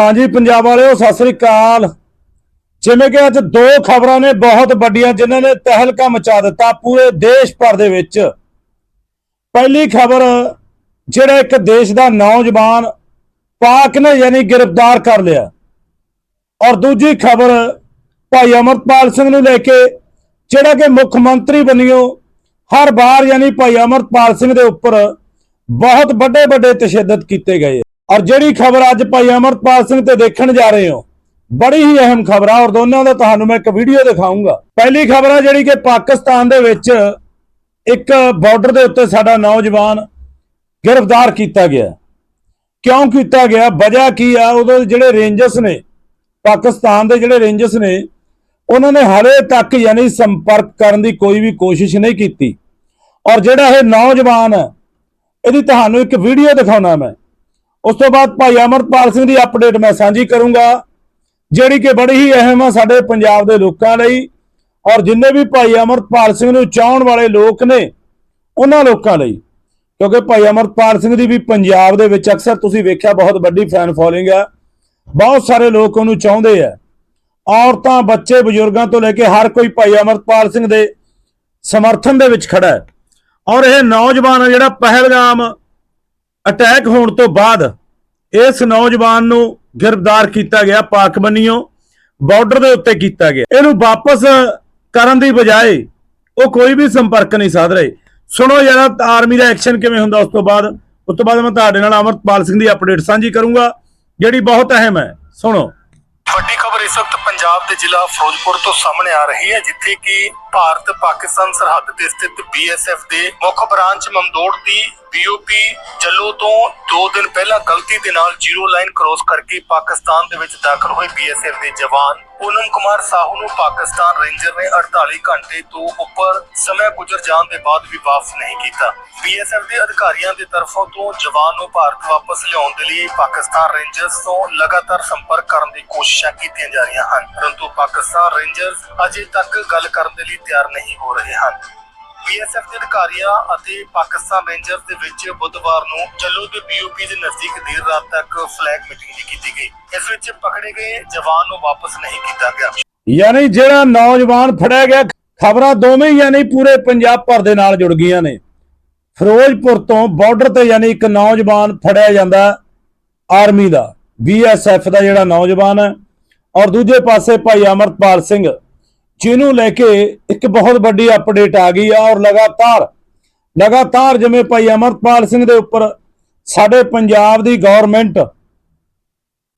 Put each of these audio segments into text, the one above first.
ਹਾਂਜੀ, ਪੰਜਾਬ ਵਾਲਿਓ, ਸਤਿ ਸ੍ਰੀ ਅਕਾਲ। ਜਿਵੇਂ ਕਿ ਅੱਜ ਦੋ ਖਬਰਾਂ ਨੇ ਬਹੁਤ ਵੱਡੀਆਂ, ਜਿਨ੍ਹਾਂ ਨੇ ਤਹਿਲਕਾ ਮਚਾ ਦਿੱਤਾ ਪੂਰੇ ਦੇਸ਼ ਭਰ ਦੇ ਵਿੱਚ। ਪਹਿਲੀ ਖਬਰ, ਜਿਹੜਾ ਇੱਕ ਦੇਸ਼ ਦਾ ਨੌਜਵਾਨ ਪਾਕ ਨੇ ਯਾਨੀ ਗ੍ਰਿਫਤਾਰ ਕਰ ਲਿਆ। ਔਰ ਦੂਜੀ ਖਬਰ, ਭਾਈ ਅਮਰਪਾਲ ਸਿੰਘ ਨੂੰ ਲੈ ਕੇ, ਜਿਹੜਾ ਕਿ ਮੁੱਖ ਮੰਤਰੀ ਬਣਿਓ, ਹਰ ਵਾਰ ਯਾਨੀ ਭਾਈ ਅਮਰਪਾਲ ਸਿੰਘ ਦੇ ਉੱਪਰ ਬਹੁਤ ਵੱਡੇ ਵੱਡੇ ਤਸ਼ੱਦਦ ਕੀਤੇ ਗਏ। ਔਰ ਜਿਹੜੀ ਖਬਰ ਅੱਜ ਭਾਈ ਅਮਰਪਾਲ ਸਿੰਘ ਤੇ ਦੇਖਣ ਜਾ ਰਹੇ ਹੋ, ਬੜੀ ਹੀ ਅਹਿਮ ਖਬਰ ਆ ਔਰ ਦੋਨਾਂ ਦਾ ਤੁਹਾਨੂੰ ਮੈਂ ਇੱਕ ਵੀਡੀਓ ਦਿਖਾਉਂਗਾ ਪਹਿਲੀ ਖਬਰ ਆ ਜਿਹੜੀ ਕਿ ਪਾਕਿਸਤਾਨ ਦੇ ਵਿੱਚ ਇੱਕ ਬਾਰਡਰ ਦੇ ਉੱਤੇ ਸਾਡਾ ਨੌਜਵਾਨ ਗ੍ਰਿਫਤਾਰ ਕੀਤਾ ਗਿਆ। ਕਿਉਂ ਕੀਤਾ ਗਿਆ? ਵਜ੍ਹਾ ਕੀ ਆ? ਉਦੋਂ ਜਿਹੜੇ ਰੇਂਜਰਸ ਨੇ, ਪਾਕਿਸਤਾਨ ਦੇ ਜਿਹੜੇ ਰੇਂਜਰਸ ਨੇ, ਉਹਨਾਂ ਨੇ ਹਾਲੇ ਤੱਕ ਯਾਨੀ ਸੰਪਰਕ ਕਰਨ ਦੀ ਕੋਈ ਵੀ ਕੋਸ਼ਿਸ਼ ਨਹੀਂ ਕੀਤੀ। ਔਰ ਜਿਹੜਾ ਇਹ ਨੌਜਵਾਨ ਹੈ ਇਹਦੀ ਤੁਹਾਨੂੰ ਇੱਕ ਵੀਡੀਓ ਦਿਖਾਉਣਾ ਮੈਂ। ਉਸ ਤੋਂ ਬਾਅਦ ਭਾਈ ਅਮਰਪਾਲ ਸਿੰਘ ਦੀ ਅਪਡੇਟ ਮੈਂ ਸਾਂਝੀ ਕਰੂੰਗਾ, ਜਿਹੜੀ ਕਿ ਬੜੀ ਹੀ ਅਹਿਮ ਆ ਸਾਡੇ ਪੰਜਾਬ ਦੇ ਲੋਕਾਂ ਲਈ ਔਰ ਜਿੰਨੇ ਵੀ ਭਾਈ ਅਮਰਪਾਲ ਸਿੰਘ ਨੂੰ ਚਾਹਣ ਵਾਲੇ ਲੋਕ ਨੇ ਉਹਨਾਂ ਲੋਕਾਂ ਲਈ, ਕਿਉਂਕਿ ਭਾਈ ਅਮਰਪਾਲ ਸਿੰਘ ਦੀ ਵੀ ਪੰਜਾਬ ਦੇ ਵਿੱਚ ਅਕਸਰ ਤੁਸੀਂ ਵੇਖਿਆ ਬਹੁਤ ਵੱਡੀ ਫੈਨ ਫੋਲੋਇੰਗ ਹੈ ਬਹੁਤ ਸਾਰੇ ਲੋਕ ਉਹਨੂੰ ਚਾਹੁੰਦੇ ਆ। ਔਰਤਾਂ, ਬੱਚੇ, ਬਜ਼ੁਰਗਾਂ ਤੋਂ ਲੈ ਕੇ ਹਰ ਕੋਈ ਭਾਈ ਅਮਰਪਾਲ ਸਿੰਘ ਦੇ ਸਮਰਥਨ ਦੇ ਵਿੱਚ ਖੜਾ ਹੈ। ਔਰ ਇਹ ਨੌਜਵਾਨ ਆ ਜਿਹੜਾ ਪਹਿਲਗਾਮ ਅਟੈਕ ਹੋਣ ਤੋਂ ਬਾਅਦ ਇਸ ਨੌਜਵਾਨ ਨੂੰ ਗ੍ਰਿਫਤਾਰ ਕੀਤਾ ਗਿਆ, ਪਾਕ ਬੰਨੀਓ, ਬਾਰਡਰ ਦੇ ਉੱਤੇ ਕੀਤਾ ਗਿਆ। ਇਹਨੂੰ ਵਾਪਸ ਕਰਨ ਦੀ ਬਜਾਏ ਉਹ ਕੋਈ ਵੀ ਸੰਪਰਕ ਨਹੀਂ ਸਾਧ ਰਹੇ। ਸੁਣੋ ਜਰਾ, ਆਰਮੀ ਦਾ ਐਕਸ਼ਨ ਕਿਵੇਂ ਹੁੰਦਾ ਉਸ ਤੋਂ ਬਾਅਦ। ਉਸ ਤੋਂ ਬਾਅਦ ਮੈਂ ਤੁਹਾਡੇ ਨਾਲ ਅਮਰਪਾਲ ਸਿੰਘ ਦੀ ਅਪਡੇਟ ਸਾਂਝੀ ਕਰੂੰਗਾ, ਜਿਹੜੀ ਬਹੁਤ ਅਹਿਮ ਹੈ। ਸੁਣੋ। ਵੱਡੀ ਖਬਰ ਇਸ ਵਕਤ ਪੰਜਾਬ ਦੇ ਜ਼ਿਲ੍ਹਾ ਫਿਰੋਜ਼ਪੁਰ ਤੋਂ ਸਾਹਮਣੇ ਆ ਰਹੀ ਹੈ, ਜਿੱਥੇ ਕਿ ਭਾਰਤ ਪਾਕਿਸਤਾਨ ਸਰਹੱਦ ਤੇ ਸਥਿਤ ਬੀਐਸਐਫ ਦੇ ਮੁੱਖ ਬ੍ਰਾਂਚ ਮਮਦੋੜ ਦੀ ਬੀਓਪੀ ਜੱਲੋ ਤੋਂ 2 ਦਿਨ ਪਹਿਲਾਂ ਗਲਤੀ ਦੇ ਨਾਲ ਜ਼ੀਰੋ ਲਾਈਨ ਕ੍ਰੋਸ ਕਰਕੇ ਪਾਕਿਸਤਾਨ ਦੇ ਵਿੱਚ ਦਾਖਲ ਹੋਏ ਬੀਐਸਐਫ ਦੇ ਜਵਾਨ ਪੂਨਮ ਕੁਮਾਰ ਸਾਹੂ ਨੂੰ ਪਾਕਿਸਤਾਨ ਰੇਂਜਰ ਨੇ 48 ਘੰਟੇ ਤੋਂ ਉੱਪਰ ਸਮਾਂ ਗੁਜ਼ਰ ਜਾਣ ਦੇ ਬਾਅਦ ਵੀ ਵਾਪਸ ਨਹੀਂ ਕੀਤਾ। ਬੀਐਸਐਫ ਦੇ ਅਧਿਕਾਰੀਆਂ ਦੇ ਤਰਫੋਂ ਤੋਂ ਜਵਾਨ ਨੂੰ ਭਾਰਤ ਵਾਪਸ ਲਿਆਉਣ ਦੇ ਲਈ ਪਾਕਿਸਤਾਨ ਰੇਂਜਰਸ ਤੋਂ ਲਗਾਤਾਰ ਸੰਪਰਕ ਕਰਨ ਦੀ ਕੋਸ਼ਿਸ਼ਾਂ ਕੀਤੀਆਂ ਜਾ ਰਹੀਆਂ ਹਨ। ਪਰੰਤੂ ਪਾਕਿਸਤਾਨ ਰੇਂਜਰਸ ਅਜੇ ਤੱਕ ਗੱਲ ਕਰਨ ਦੇ ਲਈ ਤਿਆਰ ਨਹੀਂ ਹੋ ਰਹੇ ਹਨ। ਬੀਐਸਐਫ ਦੇ ਅਧਿਕਾਰੀਆਂ ਅਤੇ ਪਾਕਿਸਤਾਨ ਰੇਂਜਰਸ ਦੇ ਵਿੱਚ ਬੁੱਧਵਾਰ ਨੂੰ ਜੱਲੋ ਦੇ ਬੀਓਪੀ ਦੇ ਨਜ਼ਦੀਕ ਦੇਰ ਰਾਤ ਤੱਕ ਫਲੈਗ ਮੀਟਿੰਗ ਵੀ ਕੀਤੀ ਗਈ। ਇਸ ਵਿੱਚ ਪਕੜੇ ਗਏ ਜਵਾਨ ਨੂੰ ਵਾਪਸ ਨਹੀਂ ਕੀਤਾ ਗਿਆ। ਯਾਨੀ ਜਿਹੜਾ ਨੌਜਵਾਨ ਫੜਿਆ ਗਿਆ, ਖਬਰਾਂ ਦੋਵੇਂ ਹੀ ਯਾਨੀ ਪੂਰੇ ਪੰਜਾਬ ਭਰ ਦੇ ਨਾਲ ਜੁੜ ਗਈਆਂ ਨੇ। ਫਿਰੋਜ਼ਪੁਰ ਤੋਂ ਬਾਰਡਰ ਤੇ ਯਾਨੀ ਇੱਕ ਨੌਜਵਾਨ ਫੜਿਆ ਜਾਂਦਾ ਆਰਮੀ ਦਾ। ਬੀਐਸਐਫ ਦਾ ਜਿਹੜਾ ਨੌਜਵਾਨ ਹੈ ਔਰ ਦੂਜੇ ਪਾਸੇ ਭਾਈ ਅਮਰਪਾਲ ਸਿੰਘ, ਜਿਹਨੂੰ ਲੈ ਕੇ ਇੱਕ ਬਹੁਤ ਵੱਡੀ ਅਪਡੇਟ ਆ ਗਈ ਆ ਔਰ ਲਗਾਤਾਰ ਲਗਾਤਾਰ ਜਿਵੇਂ ਭਾਈ ਅਮਰਪਾਲ ਸਿੰਘ ਦੇ ਉੱਪਰ ਸਾਡੇ ਪੰਜਾਬ ਦੀ ਗਵਰਨਮੈਂਟ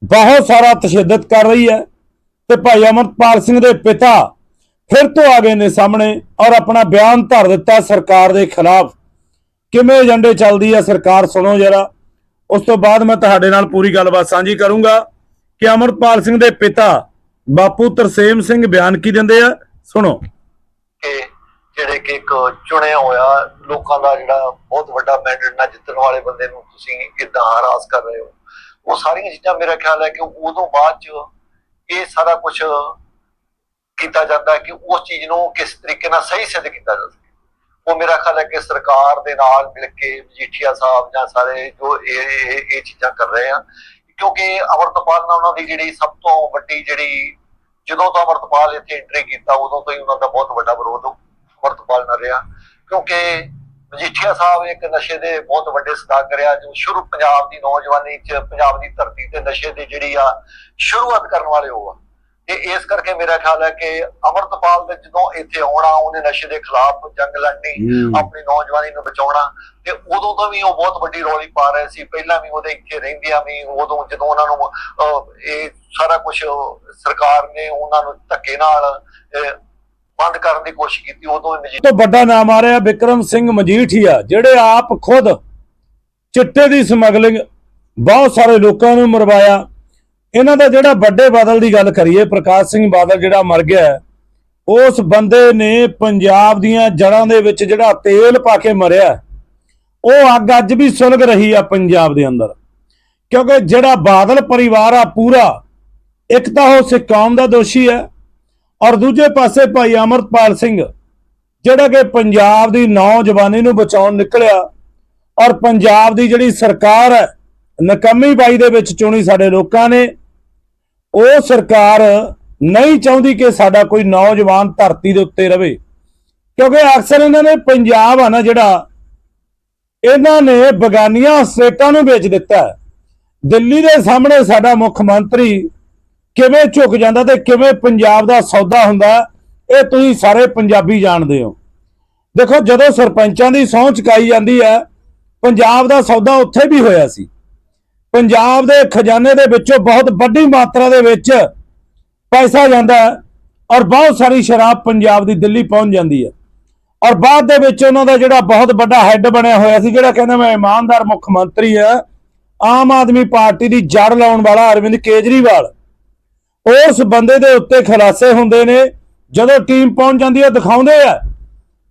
ਬਹੁਤ ਸਾਰਾ ਤਸ਼ੱਦਦ ਕਰ ਰਹੀ ਹੈ ਤੇ ਭਾਈ ਅਮਰਪਾਲ ਸਿੰਘ ਦੇ ਪਿਤਾ ਫਿਰ ਤੋਂ ਆ ਗਏ ਨੇ ਸਾਹਮਣੇ ਔਰ ਆਪਣਾ ਬਿਆਨ ਧਰ ਦਿੱਤਾ ਸਰਕਾਰ ਦੇ ਖਿਲਾਫ। ਕਿਵੇਂ ਏਜੰਡੇ ਚੱਲਦੀ ਹੈ ਸਰਕਾਰ ਸੁਣੋ ਜਰਾ। ਉਸ ਤੋਂ ਬਾਅਦ ਮੈਂ ਤੁਹਾਡੇ ਨਾਲ ਪੂਰੀ ਗੱਲਬਾਤ ਸਾਂਝੀ ਕਰੂੰਗਾ। ਕਿ ਅਮਰਪਾਲ ਸਿੰਘ ਦੇ ਪਿਤਾ ਬਾਪੂ ਤਰਸੇਮ ਸਿੰਘ ਬਿਆਨ ਕੀ ਦਿੰਦੇ ਆ? ਸੁਣੋ। ਕਿ ਜਿਹੜੇ ਕਿ ਇੱਕ ਚੁਣਿਆ ਹੋਇਆ ਲੋਕਾਂ ਦਾ ਜਿਹੜਾ ਬਹੁਤ ਵੱਡਾ ਮੈਂਡੇਟ ਨਾਲ ਜਿੱਤਣ ਵਾਲੇ ਬੰਦੇ ਨੂੰ ਤੁਸੀਂ ਕਿੱਦਾਂ ਹਰਾਸ ਕਰ ਰਹੇ ਹੋ? ਉਹ ਸਾਰੀਆਂ ਚੀਜ਼ਾਂ ਮੇਰਾ ਖਿਆਲ ਹੈ ਕਿ ਉਦੋਂ ਬਾਅਦ ਚ ਇਹ ਸਾਰਾ ਕੁਝ ਕੀਤਾ ਜਾਂਦਾ ਕਿ ਉਸ ਚੀਜ਼ ਨੂੰ ਕਿਸ ਤਰੀਕੇ ਨਾਲ ਸਹੀ ਸਿੱਧ ਕੀਤਾ ਜਾ ਸਕੇ। ਉਹ ਮੇਰਾ ਖਿਆਲ ਹੈ ਕਿ ਸਰਕਾਰ ਦੇ ਨਾਲ ਮਿਲ ਕੇ ਮਜੀਠੀਆ ਸਾਹਿਬ ਜਾਂ ਸਾਰੇ ਜੋ ਇਹ ਇਹ ਚੀਜ਼ਾਂ ਕਰ ਰਹੇ ਆ ਕਿਉਂਕਿ ਅਮਰਤਪਾਲ ਨਾਲ ਉਹਨਾਂ ਦੀ ਜਿਹੜੀ ਸਭ ਤੋਂ ਵੱਡੀ ਜਿਹੜੀ, ਜਦੋਂ ਤੋਂ ਅਮਰਤਪਾਲ ਇੱਥੇ ਐਂਟਰੀ ਕੀਤਾ, ਉਦੋਂ ਤੋਂ ਹੀ ਉਹਨਾਂ ਦਾ ਬਹੁਤ ਵੱਡਾ ਵਿਰੋਧ ਅਮਰਤਪਾਲ ਨਾਲ ਰਿਹਾ। ਕਿਉਂਕਿ ਮਜੀਠੀਆ ਸਾਹਿਬ ਇੱਕ ਨਸ਼ੇ ਦੇ ਬਹੁਤ ਵੱਡੇ ਸਦਾਗਰ ਆ ਜੋ ਸ਼ੁਰੂ ਪੰਜਾਬ ਦੀ ਨੌਜਵਾਨੀ ਚ, ਪੰਜਾਬ ਦੀ ਧਰਤੀ ਤੇ ਨਸ਼ੇ ਦੀ ਜਿਹੜੀ ਆ ਸ਼ੁਰੂਆਤ ਕਰਨ ਵਾਲੇ ਉਹ ਆ। ਤੇ ਇਸ ਕਰਕੇ ਮੇਰਾ ਖਿਆਲ ਹੈ ਕਿ ਅਮਰਤਪਾਲ ਦੇ ਜਦੋਂ ਇੱਥੇ ਆਉਣਾ ਉਹਨੇ ਨਸ਼ੇ ਦੇ ਖਿਲਾਫ ਜੰਗ ਲੜਨੀ ਹੂੰ। ਆਪਣੀ ਨੌਜਵਾਨੀ ਨੂੰ ਬਚਾਉਣਾ ਤੇ ਉਦੋਂ ਤੋਂ ਵੀ ਉਹ ਬਹੁਤ ਵੱਡੀ ਰੌਲੀ ਪਾ ਰਹੇ ਸੀ ਪਹਿਲਾਂ ਵੀ ਉਹਦੇ ਇੱਥੇ ਰਹਿੰਦਿਆਂ ਵੀ ਉਦੋਂ ਜਦੋਂ ਉਹਨਾਂ ਨੂੰ ਇਹ ਸਾਰਾ ਕੁਝ ਸਰਕਾਰ ਨੇ ਉਹਨਾਂ ਨੂੰ ਧੱਕੇ ਨਾਲ ਬੰਦ ਕਰਨ ਦੀ ਕੋਸ਼ਿਸ਼ ਕੀਤੀ ਉਦੋਂ ਵੀ ਤੋਂ ਵੱਡਾ ਨਾਮ ਆ ਰਿਹਾ ਵਿਕਰਮ ਸਿੰਘ ਮਜੀਠੀਆ ਜਿਹੜੇ ਆਪ ਖੁਦ ਚਿੱਟੇ ਦੀ ਸਮਗਲਿੰਗ ਬਹੁਤ ਸਾਰੇ ਲੋਕਾਂ ਨੂੰ ਮਰਵਾਇਆ ਇਹਨਾਂ ਦਾ ਜਿਹੜਾ ਵੱਡੇ ਬਾਦਲ ਦੀ ਗੱਲ ਕਰੀਏ ਪ੍ਰਕਾਸ਼ ਸਿੰਘ ਬਾਦਲ ਜਿਹੜਾ ਮਰ ਗਿਆ ਹੈ, ਉਸ ਬੰਦੇ ਨੇ ਪੰਜਾਬ ਦੀਆਂ ਜੜਾਂ ਦੇ ਵਿੱਚ ਜਿਹੜਾ ਤੇਲ ਪਾ ਕੇ ਮਰਿਆ, ਉਹ ਅੱਗ ਅੱਜ ਵੀ ਸੁਲਗ ਰਹੀ ਆ ਪੰਜਾਬ ਦੇ ਅੰਦਰ। ਕਿਉਂਕਿ ਜਿਹੜਾ ਬਾਦਲ ਪਰਿਵਾਰ ਆ ਪੂਰਾ, ਇੱਕ ਤਾਂ ਉਹ ਸਿੱਖ ਕੌਮ ਦਾ ਦੋਸ਼ੀ ਹੈ ਔਰ ਦੂਜੇ ਪਾਸੇ ਭਾਈ ਅਮਰਪਾਲ ਸਿੰਘ, ਜਿਹੜਾ ਕਿ ਪੰਜਾਬ ਦੀ ਨੌਜਵਾਨੀ ਨੂੰ ਬਚਾਉਣ ਨਿਕਲਿਆ ਔਰ ਪੰਜਾਬ ਦੀ ਜਿਹੜੀ ਸਰਕਾਰ ਹੈ, ਨਕਮੀ ਬਾਈ ਦੇ ਵਿੱਚ ਚੁਣੀ ਸਾਡੇ ਲੋਕਾਂ ਨੇ, ਉਹ ਸਰਕਾਰ ਨਹੀਂ ਚਾਹੁੰਦੀ ਕਿ ਸਾਡਾ ਕੋਈ ਨੌਜਵਾਨ ਧਰਤੀ ਦੇ ਉੱਤੇ ਰਵੇ। ਕਿਉਂਕਿ ਅਕਸਰ ਇਹਨਾਂ ਨੇ ਪੰਜਾਬ ਆ ਨਾ ਜਿਹੜਾ, ਇਹਨਾਂ ਨੇ ਬਗਾਨੀਆਂ ਸਟੇਟਾਂ ਨੂੰ ਵੇਚ ਦਿੱਤਾ ਦਿੱਲੀ ਦੇ ਸਾਹਮਣੇ ਸਾਡਾ ਮੁੱਖ ਮੰਤਰੀ ਕਿਵੇਂ ਝੁਕ ਜਾਂਦਾ ਤੇ ਕਿਵੇਂ ਪੰਜਾਬ ਦਾ ਸੌਦਾ ਹੁੰਦਾ, ਇਹ ਤੁਸੀਂ ਸਾਰੇ ਪੰਜਾਬੀ ਜਾਣਦੇ ਹੋ। ਦੇਖੋ, ਜਦੋਂ ਸਰਪੰਚਾਂ ਦੀ ਸਹੁੰ ਚੁਕਾਈ ਜਾਂਦੀ ਹੈ, ਪੰਜਾਬ ਦਾ ਸੌਦਾ ਉੱਥੇ ਵੀ ਹੋਇਆ ਸੀ। ਪੰਜਾਬ ਦੇ ਖਜ਼ਾਨੇ ਦੇ ਵਿੱਚੋਂ ਬਹੁਤ ਵੱਡੀ ਮਾਤਰਾ ਦੇ ਵਿੱਚ ਪੈਸਾ ਜਾਂਦਾ ਔਰ ਬਹੁਤ ਸਾਰੀ ਸ਼ਰਾਬ ਪੰਜਾਬ ਦੀ ਦਿੱਲੀ ਪਹੁੰਚ ਜਾਂਦੀ ਹੈ। ਔਰ ਬਾਅਦ ਦੇ ਵਿੱਚ ਉਹਨਾਂ ਦਾ ਜਿਹੜਾ ਬਹੁਤ ਵੱਡਾ ਹੈੱਡ ਬਣਿਆ ਹੋਇਆ ਸੀ, ਜਿਹੜਾ ਕਹਿੰਦਾ ਮੈਂ ਇਮਾਨਦਾਰ ਮੁੱਖ ਮੰਤਰੀ ਆ ਆਮ ਆਦਮੀ ਪਾਰਟੀ ਦੀ ਜੜ ਲਾਉਣ ਵਾਲਾ ਅਰਵਿੰਦ ਕੇਜਰੀਵਾਲ। ਉਸ ਬੰਦੇ ਦੇ ਉੱਤੇ ਖੁਲਾਸੇ ਹੁੰਦੇ ਨੇ, ਜਦੋਂ ਟੀਮ ਪਹੁੰਚ ਜਾਂਦੀ ਹੈ ਦਿਖਾਉਂਦੇ ਆ।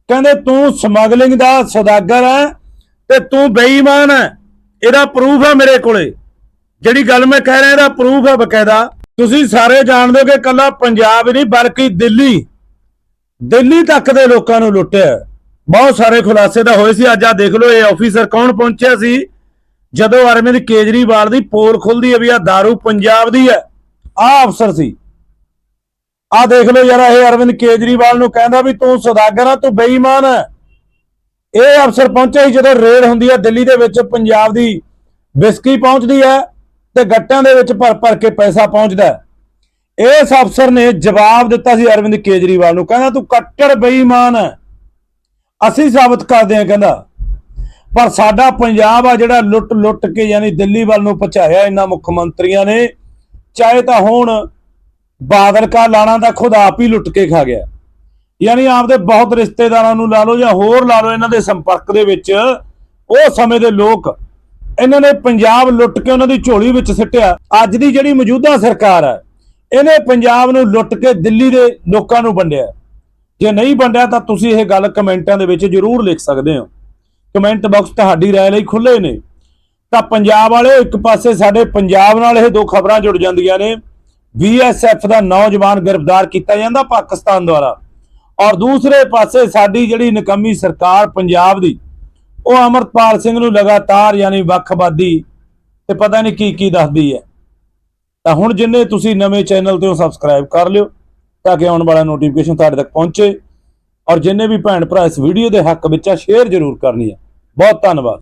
ਕਹਿੰਦੇ, ਤੂੰ ਸਮਗਲਿੰਗ ਦਾ ਸੌਦਾਗਰ ਹੈ ਤੇ ਤੂੰ ਬੇਈਮਾਨ ਹੈ। ਇਹਦਾ ਪ੍ਰੂਫ ਹੈ ਮੇਰੇ ਕੋਲੇ। ਜਿਹੜੀ ਗੱਲ ਮੈਂ ਕਹਿ ਰਿਹਾ, ਇਹਦਾ ਪ੍ਰੂਫ ਹੈ ਬਕਾਇਦਾ। ਤੁਸੀਂ ਸਾਰੇ ਜਾਣਦੇ ਹੋ ਕਿ ਕੱਲਾ ਪੰਜਾਬ ਹੀ ਨਹੀਂ, ਬਲਕਿ ਦਿੱਲੀ। ਦਿੱਲੀ ਤੱਕ ਦੇ ਲੋਕਾਂ ਨੂੰ ਲੁੱਟਿਆ। ਬਹੁਤ ਸਾਰੇ ਖੁਲਾਸੇ ਤਾਂ ਹੋਏ ਸੀ। ਅੱਜ ਆ ਦੇਖ ਲਓ, ਇਹ ਆਫੀਸਰ ਕੌਣ ਪਹੁੰਚਿਆ ਸੀ? ਜਦੋਂ ਅਰਵਿੰਦ ਕੇਜਰੀਵਾਲ ਦੀ ਪੋਲ ਖੁੱਲਦੀ ਹੈ ਵੀ ਆ दारू ਪੰਜਾਬ ਦੀ ਹੈ ਆ ਅਫਸਰ ਸੀ। ਆ ਦੇਖ ਲਓ ਯਾਰ, ਇਹ ਅਰਵਿੰਦ ਕੇਜਰੀਵਾਲ ਨੂੰ ਕਹਿੰਦਾ ਵੀ ਤੂੰ ਸੌਦਾਗਰ ਆ, ਤੂੰ ਬੇਈਮਾਨ ਹੈ ਇਹ ਅਫਸਰ ਪਹੁੰਚਿਆ ਸੀ ਜਦੋਂ ਰੇਡ ਹੁੰਦੀ ਹੈ ਦਿੱਲੀ ਦੇ ਵਿੱਚ, ਪੰਜਾਬ ਦੀ ਵਿਸਕੀ ਪਹੁੰਚਦੀ ਹੈ। ਤੇ ਗੱਟਾਂ ਦੇ ਵਿੱਚ ਭਰ ਭਰ ਕੇ ਪੈਸਾ ਪਹੁੰਚਦਾ ਇਸ ਅਫਸਰ ਨੇ ਜਵਾਬ ਦਿੱਤਾ ਸੀ ਅਰਵਿੰਦ ਕੇਜਰੀਵਾਲ ਨੂੰ, ਕਹਿੰਦਾ ਤੂੰ ਕੱਟੜ ਬੇਈਮਾਨ ਹੈ। ਅਸੀਂ ਸਾਬਤ ਕਰਦੇ ਹਾਂ, ਕਹਿੰਦਾ। ਪਰ ਸਾਡਾ ਪੰਜਾਬ ਆ ਜਿਹੜਾ ਲੁੱਟ ਲੁੱਟ ਕੇ ਯਾਨੀ ਦਿੱਲੀ ਵੱਲ ਨੂੰ ਪਹੁੰਚਾਇਆ ਇਹਨਾਂ ਮੁੱਖ ਮੰਤਰੀਆਂ ਨੇ, ਚਾਹੇ ਤਾਂ ਹੁਣ ਬਾਦਲ ਕਾ ਲਾਣਾ ਦਾ ਖੁਦ ਆਪ ਹੀ ਲੁੱਟ ਕੇ ਖਾ ਗਿਆ। ਯਾਨੀ ਆਪਦੇ ਬਹੁਤ ਰਿਸ਼ਤੇਦਾਰਾਂ ਨੂੰ ਲਾ ਲਓ ਜਾਂ ਹੋਰ ਲਾ ਲਓ, ਇਹਨਾਂ ਦੇ ਸੰਪਰਕ ਦੇ ਵਿੱਚ ਉਹ ਸਮੇਂ ਦੇ ਲੋਕ ਇਹਨਾਂ ਨੇ ਪੰਜਾਬ ਲੁੱਟ ਕੇ ਉਹਨਾਂ ਦੀ ਝੋਲੀ ਵਿੱਚ ਸਿੱਟਿਆ ਅੱਜ ਦੀ ਜਿਹੜੀ ਮੌਜੂਦਾ ਸਰਕਾਰ ਹੈ ਇਹਨੇ ਪੰਜਾਬ ਨੂੰ ਲੁੱਟ ਕੇ ਦਿੱਲੀ ਦੇ ਲੋਕਾਂ ਨੂੰ ਵੰਡਿਆ ਜੇ ਨਹੀਂ ਵੰਡਿਆ ਤਾਂ ਤੁਸੀਂ ਇਹ ਗੱਲ ਕਮੈਂਟਾਂ ਦੇ ਵਿੱਚ ਜ਼ਰੂਰ ਲਿਖ ਸਕਦੇ ਹੋ ਕਮੈਂਟ ਬਾਕਸ ਤੁਹਾਡੀ رائے ਲਈ ਖੁੱਲੇ ਨੇ ਤਾਂ ਪੰਜਾਬ ਵਾਲੇ ਇੱਕ ਪਾਸੇ ਸਾਡੇ ਪੰਜਾਬ ਨਾਲ ਇਹ ਦੋ ਖਬਰਾਂ ਜੁੜ ਜਾਂਦੀਆਂ ਨੇ ਬੀਐਸਐਫ ਦਾ ਨੌਜਵਾਨ ਗ੍ਰਿਫਤਾਰ ਕੀਤਾ ਜਾਂਦਾ ਪਾਕਿਸਤਾਨ ਦੁਆਰਾ ਔਰ ਦੂਸਰੇ ਪਾਸੇ ਸਾਡੀ ਜਿਹੜੀ ਨਕਮੀ ਸਰਕਾਰ ਪੰਜਾਬ ਦੀ ਉਹ ਅਮਰਪਾਲ ਸਿੰਘ ਨੂੰ ਲਗਾਤਾਰ ਯਾਨੀ ਵੱਖਵਾਦੀ ਤੇ ਪਤਾ ਨਹੀਂ ਕੀ ਕੀ ਦੱਸਦੀ ਹੈ। ਤਾਂ ਹੁਣ ਜਿੰਨੇ ਤੁਸੀਂ ਨਵੇਂ ਚੈਨਲ ਤੇ ਹੋ ਸਬਸਕ੍ਰਾਈਬ ਕਰ ਲਿਓ ਤਾਂ ਕਿ ਆਉਣ ਵਾਲਾ ਨੋਟੀਫਿਕੇਸ਼ਨ ਤੁਹਾਡੇ ਤੱਕ ਪਹੁੰਚੇ। ਔਰ ਜਿੰਨੇ ਵੀ ਭੈਣ ਭਰਾ ਇਸ ਵੀਡੀਓ ਦੇ ਹੱਕ ਵਿੱਚ ਆ ਸ਼ੇਅਰ ਜ਼ਰੂਰ ਕਰਨੀ ਹੈ। ਬਹੁਤ ਧੰਨਵਾਦ।